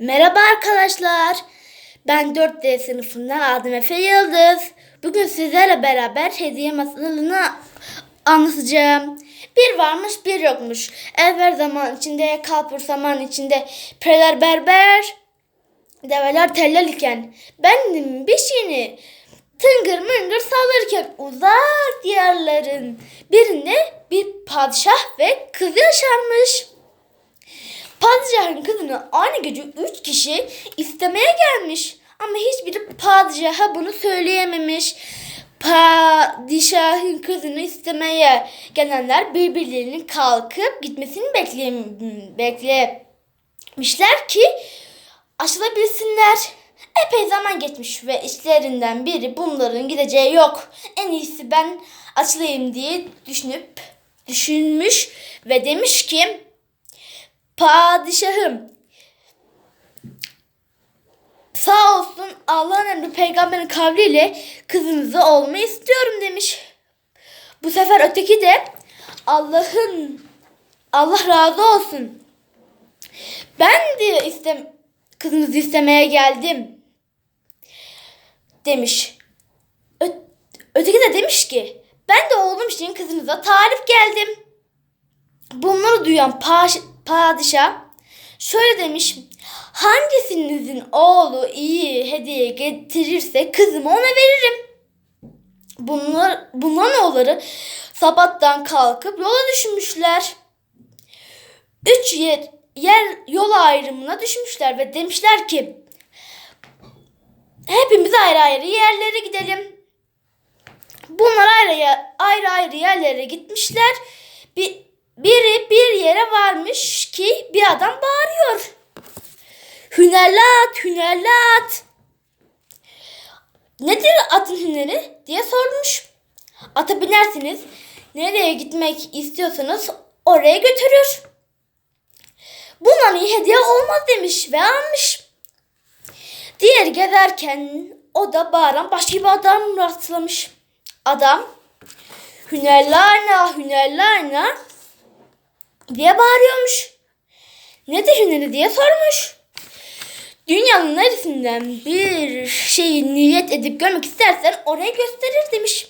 Merhaba arkadaşlar. Ben 4D sınıfından Adem Efe Yıldız. Bugün sizlerle beraber hediye masalını anlatacağım. Bir varmış bir yokmuş. Evvel zaman içinde, kalpur zaman içinde. Preler berber, develer tellal iken. Bendim bir şeyini tıngır mıngır sallarken uzak diyarların birinde bir padişah ve kız yaşarmış. Padişahın kızını aynı gece üç kişi istemeye gelmiş. Ama hiçbiri padişaha bunu söyleyememiş. Padişahın kızını istemeye gelenler birbirlerinin kalkıp gitmesini bekle beklemişler ki aşılabilsinler. Epey zaman geçmiş ve işlerinden biri bunların gideceği yok. En iyisi ben açılayım diye düşünüp düşünmüş ve demiş ki Padişahım. Sağ olsun Allah'ın emri peygamberin kavliyle kızınızı olmayı istiyorum demiş. Bu sefer öteki de Allah'ın Allah razı olsun. Ben de istem kızınızı istemeye geldim demiş. Ö- öteki de demiş ki ben de oğlum için kızınıza talip geldim. Bunları duyan paş- padişah şöyle demiş. Hangisinizin oğlu iyi hediye getirirse kızımı ona veririm. Bunlar, bunların oğulları sabahtan kalkıp yola düşmüşler. Üç yer, yer yol ayrımına düşmüşler ve demişler ki hepimiz ayrı ayrı yerlere gidelim. Bunlar ayrı ayrı, ayrı yerlere gitmişler. Bir, biri bir yere varmış ki bir adam bağırıyor. Hünerlat, hünerlat. Nedir atın hüneri diye sormuş. Ata binersiniz. Nereye gitmek istiyorsanız oraya götürür. Bundan iyi hediye olmaz demiş ve almış. Diğer gezerken o da bağıran başka bir adam rastlamış. Adam hünerlarna hünerlarna diye bağırıyormuş. Ne hüneri diye sormuş. Dünyanın neresinden bir şeyi niyet edip görmek istersen oraya gösterir demiş.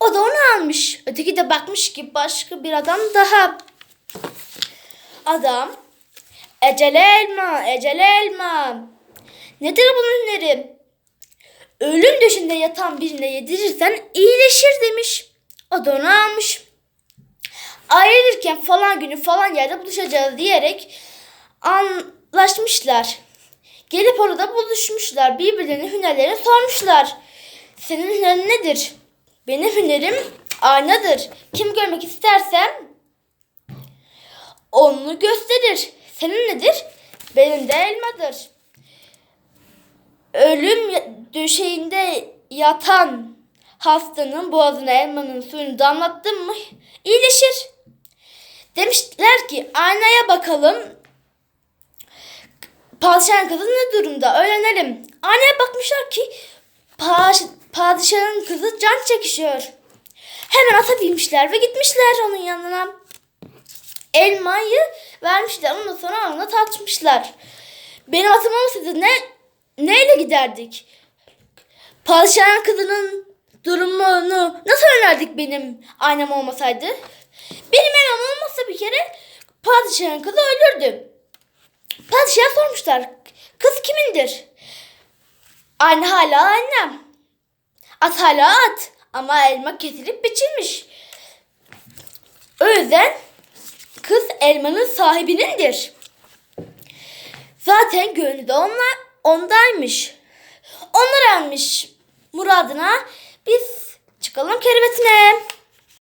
O da onu almış. Öteki de bakmış ki başka bir adam daha. Adam ecele elma, ecele elma. Nedir bunun hüneri? Ölüm döşünde yatan birine yedirirsen iyileşir demiş. O da onu almış. Ayrılırken falan günü falan yerde buluşacağız diyerek anlaşmışlar. Gelip orada buluşmuşlar. Birbirlerine hünerlerini sormuşlar. Senin hünerin nedir? Benim hünerim aynadır. Kim görmek istersem onu gösterir. Senin nedir? Benim de elmadır. Ölüm döşeğinde yatan hastanın boğazına elmanın suyunu damlattın mı iyileşir. Demişler ki aynaya bakalım. Padişahın kızı ne durumda öğrenelim. Aynaya bakmışlar ki padişahın kızı can çekişiyor. Hemen ata binmişler ve gitmişler onun yanına. Elmayı vermişler ondan sonra onunla tartışmışlar. Benim atım olmasaydı ne neyle giderdik? Padişahın kızının durumunu nasıl önerdik benim aynam olmasaydı? Benim elmam olmasa bir kere padişahın kızı ölürdü. Padişaha sormuşlar. Kız kimindir? Anne hala annem. At hala at. Ama elma kesilip biçilmiş. O yüzden kız elmanın sahibinindir. Zaten gönlü de onla, ondaymış. Onlar almış muradına. Biz çıkalım kerevetine.